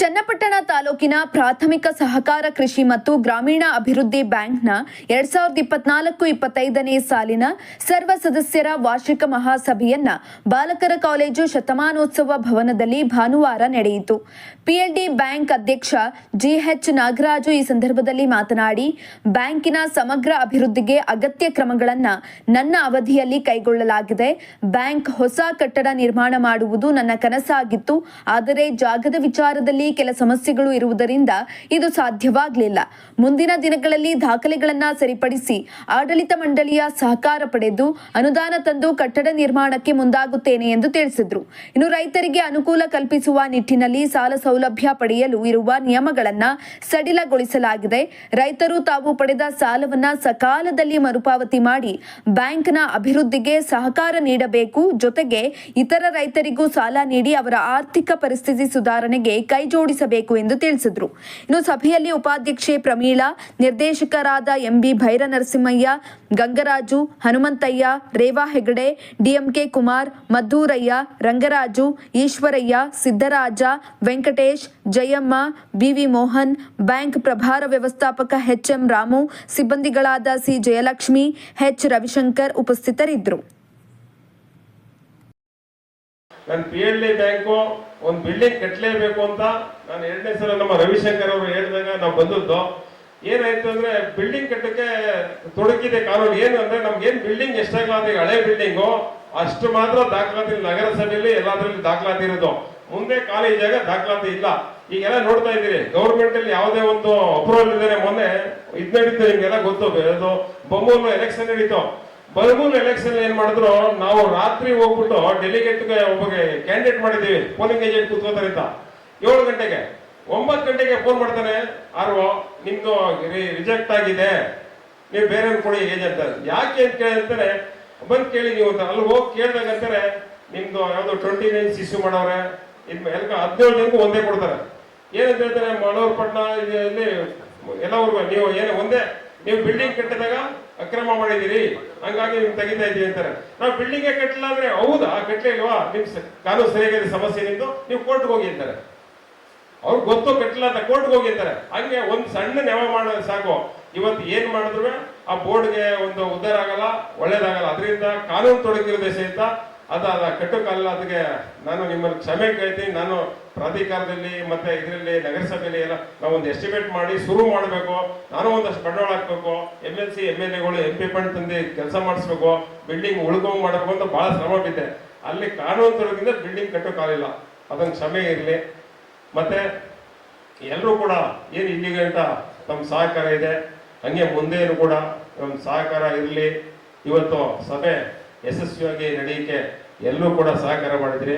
ಚನ್ನಪಟ್ಟಣ ತಾಲೂಕಿನ ಪ್ರಾಥಮಿಕ ಸಹಕಾರ ಕೃಷಿ ಮತ್ತು ಗ್ರಾಮೀಣ ಅಭಿವೃದ್ಧಿ ಬ್ಯಾಂಕ್ನ ಎರಡ್ ಸಾವಿರದ ಇಪ್ಪತ್ನಾಲ್ಕು ಇಪ್ಪತ್ತೈದನೇ ಸಾಲಿನ ಸರ್ವ ಸದಸ್ಯರ ವಾರ್ಷಿಕ ಮಹಾಸಭೆಯನ್ನ ಬಾಲಕರ ಕಾಲೇಜು ಶತಮಾನೋತ್ಸವ ಭವನದಲ್ಲಿ ಭಾನುವಾರ ನಡೆಯಿತು. ಪಿಎಲ್ಡಿ ಬ್ಯಾಂಕ್ ಅಧ್ಯಕ್ಷ ಜಿಎಚ್ ನಾಗರಾಜು ಈ ಸಂದರ್ಭದಲ್ಲಿ ಮಾತನಾಡಿ, ಬ್ಯಾಂಕಿನ ಸಮಗ್ರ ಅಭಿವೃದ್ಧಿಗೆ ಅಗತ್ಯ ಕ್ರಮಗಳನ್ನು ನನ್ನ ಅವಧಿಯಲ್ಲಿ ಕೈಗೊಳ್ಳಲಾಗಿದೆ. ಬ್ಯಾಂಕ್ ಹೊಸ ಕಟ್ಟಡ ನಿರ್ಮಾಣ ಮಾಡುವುದು ನನ್ನ ಕನಸಾಗಿತ್ತು. ಆದರೆ ಜಾಗದ ವಿಚಾರದಲ್ಲಿ ಕೆಲ ಸಮಸ್ಯೆಗಳು ಇರುವುದರಿಂದ ಇದು ಸಾಧ್ಯವಾಗಲಿಲ್ಲ. ಮುಂದಿನ ದಿನಗಳಲ್ಲಿ ದಾಖಲೆಗಳನ್ನು ಸರಿಪಡಿಸಿ ಆಡಳಿತ ಮಂಡಳಿಯ ಸಹಕಾರ ಪಡೆದು ಅನುದಾನ ತಂದು ಕಟ್ಟಡ ನಿರ್ಮಾಣಕ್ಕೆ ಮುಂದಾಗುತ್ತೇನೆ ಎಂದು ತಿಳಿಸಿದರು. ಇನ್ನು ರೈತರಿಗೆ ಅನುಕೂಲ ಕಲ್ಪಿಸುವ ನಿಟ್ಟಿನಲ್ಲಿ ಸಾಲ ಸೌಲಭ್ಯ ಪಡೆಯಲು ಇರುವ ನಿಯಮಗಳನ್ನು ಸಡಿಲಗೊಳಿಸಲಾಗಿದೆ. ರೈತರು ತಾವು ಪಡೆದ ಸಾಲವನ್ನ ಸಕಾಲದಲ್ಲಿ ಮರುಪಾವತಿ ಮಾಡಿ ಬ್ಯಾಂಕ್ನ ಅಭಿವೃದ್ಧಿಗೆ ಸಹಕಾರ ನೀಡಬೇಕು. ಜೊತೆಗೆ ಇತರ ರೈತರಿಗೂ ಸಾಲ ನೀಡಿ ಅವರ ಆರ್ಥಿಕ ಪರಿಸ್ಥಿತಿ ಸುಧಾರಣೆಗೆ ಕೈ ಜೋಡಿಸಬೇಕು ಎಂದು ತಿಳಿಸಿದರು. ಇನ್ನು ಸಭೆಯಲ್ಲಿ ಉಪಾಧ್ಯಕ್ಷೆ ಪ್ರಮೀಳಾ, ನಿರ್ದೇಶಕರಾದ MB Bhaira Narasimhaiah Gangaraju, Hanumanthaiah, Reva Hegde DMK Kumar, Madduraiah, Rangaraju, Eshwaraiah, Siddaraja, Venkatesh, Jayamma, BV Mohan, bank ಪ್ರಭಾರ ವ್ಯವಸ್ಥಾಪಕ ಎಚ್ಎಂ ರಾಮು, ಸಿಬ್ಬಂದಿಗಳಾದ ಸಿ ಜಯಲಕ್ಷ್ಮಿ, ಎಚ್ ರವಿಶಂಕರ್ ಉಪಸ್ಥಿತರಿದ್ದರು. ನನ್ನ ಪಿ ಎಲ್ ಡಿ ಬ್ಯಾಂಕು ಒಂದು ಬಿಲ್ಡಿಂಗ್ ಕಟ್ಟಲೇಬೇಕು ಅಂತ ನಾನು ಎರಡನೇ ಸಲ ನಮ್ಮ ರವಿಶಂಕರ್ ಅವರು ಹೇಳಿದಾಗ ನಾವು ಬಂದದ್ದು. ಏನಾಯ್ತು ಅಂದ್ರೆ ಬಿಲ್ಡಿಂಗ್ ಕಟ್ಟಕ್ಕೆ ತೊಡಗಿದೆ ಕಾನೂನು. ಏನು ಅಂದ್ರೆ ನಮ್ಗೆ ಏನ್ ಬಿಲ್ಡಿಂಗ್ ಎಷ್ಟಾಗಲ್ಲ ಈಗ ಹಳೆ ಬಿಲ್ಡಿಂಗು ಅಷ್ಟು ಮಾತ್ರ ದಾಖಲಾತಿ ನಗರಸಭೆಯಲ್ಲಿ ಎಲ್ಲಾದ್ರಲ್ಲಿ ದಾಖಲಾತಿ ಇರೋದು. ಮುಂದೆ ಖಾಲಿ ಜಾಗ ದಾಖಲಾತಿ ಇಲ್ಲ. ಈಗೆಲ್ಲ ನೋಡ್ತಾ ಇದ್ದೀರಿ ಗೌರ್ಮೆಂಟ್ ಅಲ್ಲಿ ಯಾವುದೇ ಒಂದು ಅಪ್ರೂವಲ್ ಇದ್ದಾರೆ ಮೊನ್ನೆ ಇದ್ ನಡೀತು ನಿಮ್ಗೆಲ್ಲ ಗೊತ್ತು. ಅದು ಬೊಮ್ಮೂರು ಎಲೆಕ್ಷನ್ ನಡೀತು. ಬಲಮೂಲ್ ಎಲೆಕ್ಷನ್ ಏನ್ ಮಾಡಿದ್ರು, ನಾವು ರಾತ್ರಿ ಹೋಗ್ಬಿಟ್ಟು ಡೆಲಿಗೇಟ್ ಒಬ್ಬಗೆ ಕ್ಯಾಂಡಿಡೇಟ್ ಮಾಡಿದೀವಿ ಪೋಲಿಂಗ್ ಏಜೆಂಟ್ ಕುತ್ಕೋತಾರಿಂದ ಏಳು ಗಂಟೆಗೆ. ಒಂಬತ್ತು ಗಂಟೆಗೆ ಫೋನ್ ಮಾಡ್ತಾನೆ ಆರು ನಿಮ್ದು ರಿಜೆಕ್ಟ್ ಆಗಿದೆ. ನೀವು ಬೇರೆ ಕೊಡಿ ಏಜೆಂಟ್ ಯಾಕೆ? ಅಂತ ಕೇಳಿದ್ರೆ ಬಂದು ಕೇಳಿ ನೀವು ಅಂತ. ಅಲ್ಲಿ ಹೋಗಿ ಕೇಳಿದಾಗ ಅಂತಾರೆ ನಿಮ್ದು ಯಾವ್ದು ಟ್ವೆಂಟಿ ನೈನ್ ಇಶ್ಯೂ ಮಾಡವ್ರೆ ಇದ್ ಎಲ್ಲ ಹದಿನೇಳು ಜನಕ್ಕೂ ಒಂದೇ ಕೊಡ್ತಾರೆ. ಏನಂತ ಹೇಳ್ತಾರೆ ಮಳೂರ್ ಪಟ್ಟಣ ಇಲ್ಲಿ ಎಲ್ಲವ್ರಿಗೂ ನೀವು ಏನು, ಒಂದೇ, ನೀವು ಬಿಲ್ಡಿಂಗ್ ಕಟ್ಟಿದಾಗ ಅಕ್ರಮ ಮಾಡಿದ್ದೀರಿ. ಹಂಗಾಗಿ ನಿಮ್ ತೆಗಿತಾ ಇದ್ದೀವಿ ಅಂತಾರೆ. ನಾವು ಬಿಲ್ಡಿಂಗ್ ಕಟ್ಟಲ ಅಂದ್ರೆ ಹೌದಾ? ಕಟ್ಟಲಿಲ್ವಾ ನಿಮ್ ಸ- ಕಾನೂನು ಸರಿಯಾಗಿದೆ ಸಮಸ್ಯೆ ನಿಮ್ದು. ನೀವು ಕೋರ್ಟ್ಗೆ ಹೋಗಿ ಅಂತಾರೆ. ಅವ್ರಿಗೆ ಗೊತ್ತು ಕಟ್ಟಲ ಅಂತ ಕೋರ್ಟ್ಗೆ ಹೋಗಿ ಅಂತಾರೆ. ಹಂಗೆ ಒಂದು ಸಣ್ಣ ನೆವ ಮಾಡೋದು ಸಾಕು. ಇವತ್ತು ಏನ್ ಮಾಡಿದ್ರು ಆ ಬೋರ್ಡ್ಗೆ ಒಂದು ಉದ್ದಾರ ಆಗಲ್ಲ, ಒಳ್ಳೇದಾಗಲ್ಲ. ಅದರಿಂದ ಕಾನೂನು ತೊಡಗಿರೋ ಸಹಿತ ಅದ ಅದ ಕಟ್ಟುಕಲ್ಲ ಅದಕ್ಕೆ ನಾನು ನಿಮ್ಮಲ್ಲಿ ಕ್ಷಮೆ ಕೇಳ್ತೀನಿ. ನಾನು ಪ್ರಾಧಿಕಾರದಲ್ಲಿ ಮತ್ತೆ ಇದರಲ್ಲಿ ನಗರಸಭೆಯಲ್ಲಿ ಎಲ್ಲ ನಾವು ಒಂದು ಎಸ್ಟಿಮೇಟ್ ಮಾಡಿ ಶುರು ಮಾಡಬೇಕು. ನಾನು ಒಂದಷ್ಟು ಬಂಡವಾಳ ಹಾಕಬೇಕು. M L C M L ಎಗಳು ಎಂ ಪಿ ಫಂಡ್ ತಂದು ಕೆಲಸ ಮಾಡಿಸ್ಬೇಕು. ಬಿಲ್ಡಿಂಗ್ ಉಳ್ಕೊಂಡು ಮಾಡಬೇಕು ಅಂತ ಬಹಳ ಶ್ರಮ ಬಿದ್ದೆ. ಅಲ್ಲಿ ಕಾನೂನು ಬಿಲ್ಡಿಂಗ್ ಕಟ್ಟೋಕ್ಕಾಗಲಿಲ್ಲ ಅದೊಂದು ಕ್ಷಮೆ ಇರಲಿ. ಮತ್ತೆ ಎಲ್ಲರೂ ಕೂಡ ಏನು ಇಲ್ಲಿಗೆ ಅಂತ ತಮ್ಮ ಸಹಕಾರ ಇದೆ. ಹಂಗೆ ಮುಂದೇನು ಕೂಡ ನಮ್ಮ ಸಹಕಾರ ಇರಲಿ. ಇವತ್ತು ಸಭೆ ಯಶಸ್ವಿಯಾಗಿ ನಡೆಯಕ್ಕೆ ಎಲ್ಲರೂ ಕೂಡ ಸಹಕಾರ ಮಾಡಿದ್ರಿ.